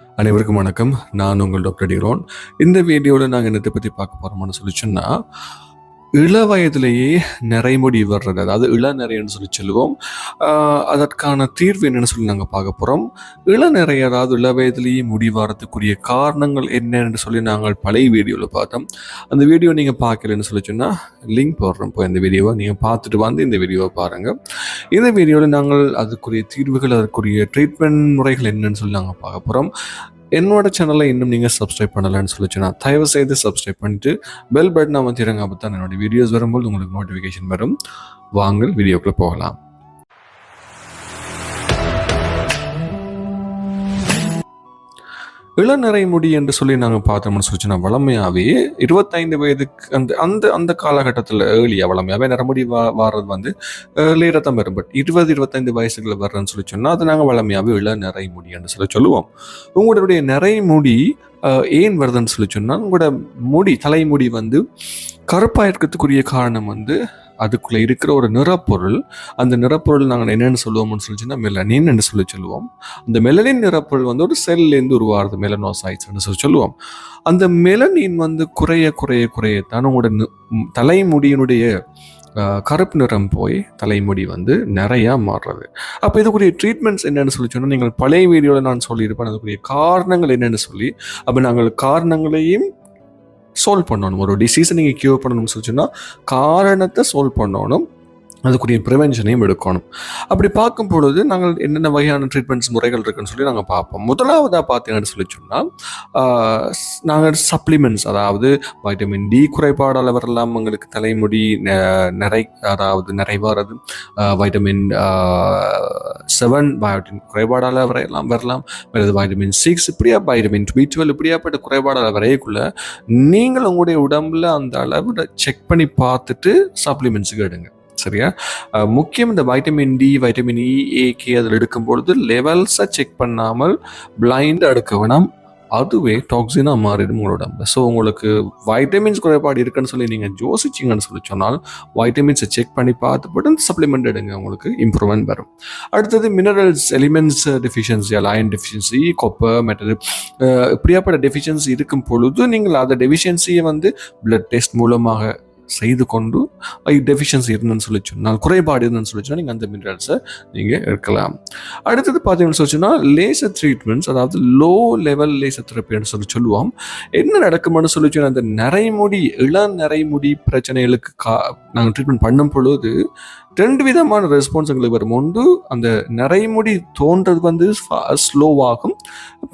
அனைவருக்கும் வணக்கம். நான் உங்கள் டாக்டர் டிரோன் இந்த வீடியோவில் நாங்கள் என்னத்தை பற்றி பார்க்க போகிறோம்னு சொல்லி இள வயதிலேயே நிறைமுடி வர்றது அதாவது இளநரைன்னு சொல்லி சொல்லுவோம். அதற்கான தீர்வு என்னன்னு சொல்லி நாங்கள் பார்க்க போகிறோம் இளநரை அதாவது இள வயதிலேயே முடி வரதுக்குரிய காரணங்கள் என்னன்னு சொல்லி நாங்கள் பழைய வீடியோவில் பார்த்தோம். அந்த வீடியோ நீங்கள் பார்க்கலன்னு சொல்லி சொன்னால் லிங்க் போடுறோம் இப்போ இந்த வீடியோவை. நீங்கள் பார்த்துட்டு வந்து இந்த வீடியோவை பாருங்கள் இந்த வீடியோவில் நாங்கள் அதுக்குரிய தீர்வுகள் அதற்குரிய ட்ரீட்மெண்ட் முறைகள் என்னன்னு சொல்லி நாங்கள் பார்க்க போகிறோம் என்னோட சேனலை இன்னும் நீங்கள் சப்ஸ்கிரைப் பண்ணலன்னு சொல்லிச்சுன்னா தயவு செய்து சப்ஸ்கிரைப் பண்ணிட்டு பெல் பட்டனை அமைத்திருங்க அப்போ தான் என்னோட வீடியோஸ் வரும்போது உங்களுக்கு நோட்டிஃபிகேஷன் வரும். வாங்கள் வீடியோக்குள்ளே போகலாம். இளநரை முடி என்று சொல்லி நாங்கள் பார்த்தோம்னு சொல்லிச்சுன்னா வளமையாகவே இருபத்தைந்து வயதுக்கு அந்த அந்த அந்த காலகட்டத்தில் ஏர்லியாக வளமையாகவே நரமுடி வா வாரது வந்து லேட்டாக தான் வரும் பட் இருபது இருபத்தைந்து வயசுக்குள்ள வர்றேன்னு சொல்லி சொன்னால் அது நாங்கள் வளமையாகவே இளநரை முடி என்று சொல்லி சொல்லுவோம். உங்களுடைய நிறை முடி ஏன் வருதுன்னு சொல்லி சொன்னால் உங்களோட முடி தலைமுடி வந்து கருப்பாக இருக்கிறதுக்குரிய காரணம் வந்து அதுக்குள்ளே இருக்கிற ஒரு நிறப்பொருள். அந்த நிறப்பொருள் நாங்கள் என்னென்னு சொல்லுவோம்னு சொல்லி சொன்னால் மெலனின் என்று சொல்லி சொல்லுவோம். அந்த மெலனின் நிறப்பொருள் வந்து ஒரு செல்லேருந்து உருவாகிறது மெலனோசைட்ஸ்னு சொல்லி சொல்லுவோம். அந்த மெலனின் வந்து குறைய குறைய குறையத்தான் உங்களோட தலைமுடியினுடைய கருப்பு நிறம் போய் தலைமுடி வந்து நிறையா மாறுறது. அப்போ இதுக்குரிய ட்ரீட்மெண்ட்ஸ் என்னென்னு சொல்லி சொன்னால் நீங்கள் பழைய வீடியோவில் நான் சொல்லியிருப்பேன் அதுக்குரிய காரணங்கள் என்னென்னு சொல்லி அப்போ நாங்கள் காரணங்களையும் சால்வ் பண்ணணும். ஒரு டிசீஸை நீங்கள் க்யூர் பண்ணணும்னு சொல்லி சொன்னால் காரணத்தை சால்வ் பண்ணணும். அதுக்குரிய ப்ரிவென்ஷனையும் எடுக்கணும். அப்படி பார்க்கும் பொழுது நாங்கள் என்னென்ன வகையான ட்ரீட்மெண்ட்ஸ் முறைகள் இருக்குன்னு சொல்லி நாங்கள் பார்ப்போம். முதலாவதாக பார்த்தீங்கன்னு சொல்லி சொன்னால் நாங்கள் சப்ளிமெண்ட்ஸ் அதாவது வைட்டமின் டி குறைபாடால் வரலாம் உங்களுக்கு தலைமுடி நிறை அதாவது நிறைவாகிறது வைட்டமின் செவன் பயோட்டின் குறைபாடால் வரையலாம் வரலாம். வேறு வைட்டமின் சிக்ஸ் இப்படியா வைட்டமின் பி டுவெல் இப்படியாப்பட்ட குறைபாடால் வரையக்குள்ள நீங்கள் உங்களுடைய உடம்புல அந்த அளவு செக் பண்ணி பார்த்துட்டு சப்ளிமெண்ட்ஸுக்கு எடுங்க. சரியா? முக்கியம் இந்த vitamin D vitamin E A K அதில் எடுக்கும் பொழுது லெவல்ஸை செக் பண்ணாமல் பிளைண்ட் எடுக்க வேணாம். அதுவே டாக்ஸினாக மாறிடும் உங்களோட ஸோ உங்களுக்கு வைட்டமின்ஸ் குறைபாடு இருக்குன்னு சொல்லி நீங்கள் யோசிச்சிங்கன்னு சொல்லி சொன்னால் வைட்டமின்ஸை செக் பண்ணி பார்த்துப்பட்டு இந்த சப்ளிமெண்ட் எடுங்க. உங்களுக்கு இம்ப்ரூவ்மெண்ட் வரும். அடுத்தது minerals elements deficiency iron deficiency copper metal இப்படியாப்பட்ட டெஃபிஷியன்சி இருக்கும் பொழுது நீங்கள் அந்த டெஃபிஷியன்சியை வந்து பிளட் டெஸ்ட் மூலமாக செய்து கொண்டு டெஃபிஷியன்சி இருந்துன்னு சொல்லி சொன்னால் குறைபாடு இருந்துன்னு சொல்லி சொன்னால் நீங்கள் அந்த மினரல்ஸை நீங்கள் எடுக்கலாம். அடுத்தது பார்த்தீங்கன்னு சொல்லி சொன்னால் லேசர் ட்ரீட்மெண்ட்ஸ் அதாவது லோ லெவல் லேசர் தெரப்பின்னு சொல்லி சொல்லுவோம். என்ன நடக்கும்னு சொல்லி சொன்னால் அந்த நரைமுடி இளம் நரைமுடி பிரச்சனைகளுக்கு கா நாங்கள் ட்ரீட்மெண்ட் பண்ணும் பொழுது ரெண்டு விதமான ரெஸ்பான்ஸ் எங்களுக்கு வரும். ஒன்று அந்த நரைமுடி தோன்றது வந்து ஸ்லோவாகும்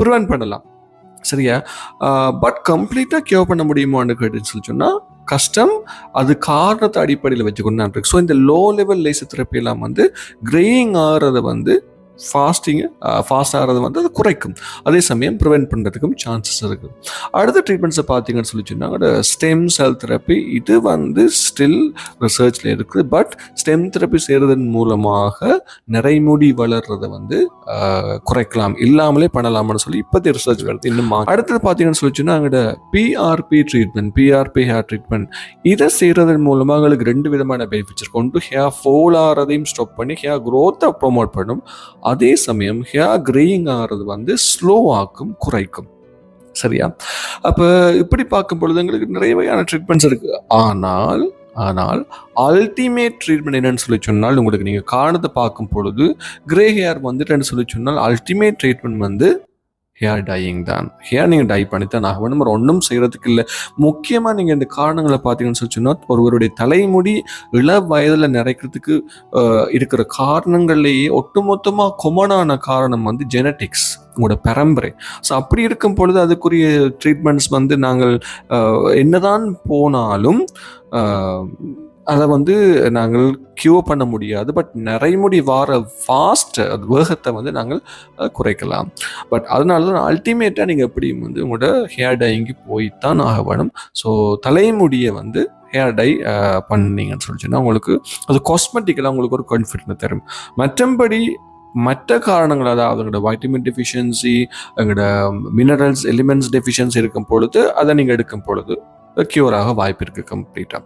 ப்ரிவென்ட் பண்ணலாம். சரியா? பட் கம்ப்ளீட்டாக கியூர் பண்ண முடியுமான்னு கேட்டுன்னு சொல்லி சொன்னால் கஷ்டம் அது காரணத்தை அடிப்படையில் வச்சுக்கொண்டு நான் இருக்கு ஸோ இந்த லோ லெவல் லேசர் தெரப்பி எல்லாம் வந்து கிரேயிங் ஆகிறத வந்து ஃபாஸ்டிங்கு ஃபாஸ்ட் ஆகிறது வந்து அது குறைக்கும். அதே சமயம் ப்ரிவென்ட் பண்ணுறதுக்கும் சான்சஸ் இருக்குது அடுத்த ட்ரீட்மெண்ட்ஸை பார்த்தீங்கன்னு சொல்லி சொன்னாங்க ஸ்டெம் செல் தெரப்பி இது வந்து ஸ்டில் ரிசர்ச்சில் இருக்குது. பட் ஸ்டெம் தெரப்பி செய்கிறதன் மூலமாக நிறைமுடி வளர்றதை வந்து குறைக்கலாம். இல்லாமலே பண்ணலாம்னு சொல்லி இப்போதைய ரிசர்ச் வருது இன்னும் அடுத்தது பார்த்தீங்கன்னு சொல்லி சொன்னால் PRP treatment PRP hair treatment இதை செய்கிறதன் மூலமாக எங்களுக்கு ரெண்டு விதமான பெனிஃபிட்ஸ் இருக்கு. ஒன்று ஹேர் ஃபோல் ஆகிறதையும் ஸ்டாப் பண்ணி ஹேர் க்ரோத்தை ப்ரொமோட் பண்ணும். அதே சமயம் ஹேர் கிரேயிங் ஆகிறது வந்து ஸ்லோவாக்கும் குறைக்கும். சரியா? அப்போ இப்படி பார்க்கும் பொழுது எங்களுக்கு நிறைய வகையான ட்ரீட்மெண்ட்ஸ் இருக்குது ஆனால் ஆனால் அல்டிமேட் ட்ரீட்மெண்ட் என்னன்னு சொல்லி சொன்னால் உங்களுக்கு நீங்கள் காரணத்தை பார்க்கும் பொழுது கிரே ஹேர் வந்துட்டுன்னு சொல்லி சொன்னால் அல்டிமேட் ட்ரீட்மெண்ட் வந்து ஹேர் டையிங் தான். ஹேர் நீங்கள் டை பண்ணி தான் ஆக வேணும் ஒன்றும் செய்கிறதுக்கு இல்லை. முக்கியமாக நீங்கள் இந்த காரணங்களை பார்த்தீங்கன்னு சொல்லி சொன்னால் ஒருவருடைய தலைமுடி இள வயதில் நிறைக்கிறதுக்கு இருக்கிற காரணங்கள்லேயே ஒட்டுமொத்தமாக கொமனான காரணம் வந்து ஜெனட்டிக்ஸ் உங்களோட பரம்பரை. ஸோ அப்படி இருக்கும் பொழுது அதுக்குரிய ட்ரீட்மெண்ட்ஸ் வந்து நாங்கள் என்னதான் போனாலும் அதை வந்து நாங்கள் கியூர் பண்ண முடியாது பட் நிறைமுடி வார ஃபாஸ்ட் அது வேகத்தை வந்து நாங்கள் குறைக்கலாம். பட் அதனால தான் அல்டிமேட்டாக நீங்கள் எப்படியும் வந்து உங்களோட ஹேர் டைங்கு போய் தான் ஆக வேணும் ஸோ தலைமுடியை வந்து ஹேர் டை பண்ணீங்கன்னு சொல்லி உங்களுக்கு அது காஸ்மெட்டிக்கலாக உங்களுக்கு ஒரு கான்ஃபிடென்ட் தரும். மற்றபடி மற்ற காரணங்கள் அதாவது எங்களோட வைட்டமின் டெஃபிஷியன்சி எங்களோட மினரல்ஸ் எலிமெண்ட்ஸ் டெஃபிஷியன்சி இருக்கும் பொழுது அதை நீங்கள் எடுக்கும் பொழுது க்யூராக வாய்ப்பு இருக்குது கம்ப்ளீட்டாக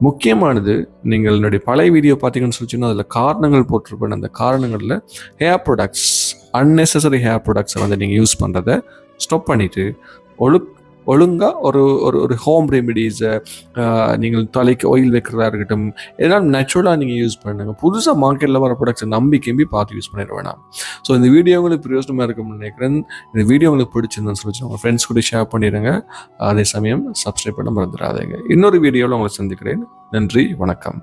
முக்கியமானது நீங்கள் என்னுடைய பழைய வீடியோ பார்த்தீங்கன்னு சொல்லி அதில் காரணங்கள் போட்டிருப்பேன். அந்த காரணங்களில் ஹேர் ப்ராடக்ட்ஸ் அன்நெசசரி ஹேர் ப்ராடக்ட்ஸை வந்து நீங்கள் யூஸ் பண்ணுறதை ஸ்டாப் பண்ணிவிட்டு ஒழுக் ஒழுங்காக ஒரு ஒரு ஒரு ஹோம் ரெமிடிஸை நீங்கள் தலைக்கு ஆயில் வைக்கிறதா இருக்கட்டும் இதெல்லாம் நேச்சுரலாக நீங்கள் யூஸ் பண்ணுங்க. புதுசாக மார்க்கெட்டில் வர ப்ராடக்ட்ஸை நம்பி கம்பி பார்த்து யூஸ் பண்ணிட வேணாம். ஸோ இந்த வீடியோ உங்களுக்கு பிரயோஜனமாக இருக்கும்னு நினைக்கிறேன். இந்த வீடியோ உங்களுக்கு பிடிச்சிருந்தேன்னு சொல்லி உங்கள் ஃப்ரெண்ட்ஸ் கூட ஷேர் பண்ணிடுங்க அதே சமயம் சப்ஸ்கிரைப் பண்ண மறந்துடாதீங்க. இன்னொரு வீடியோவில் உங்களை சந்திக்கிறேன். நன்றி வணக்கம்.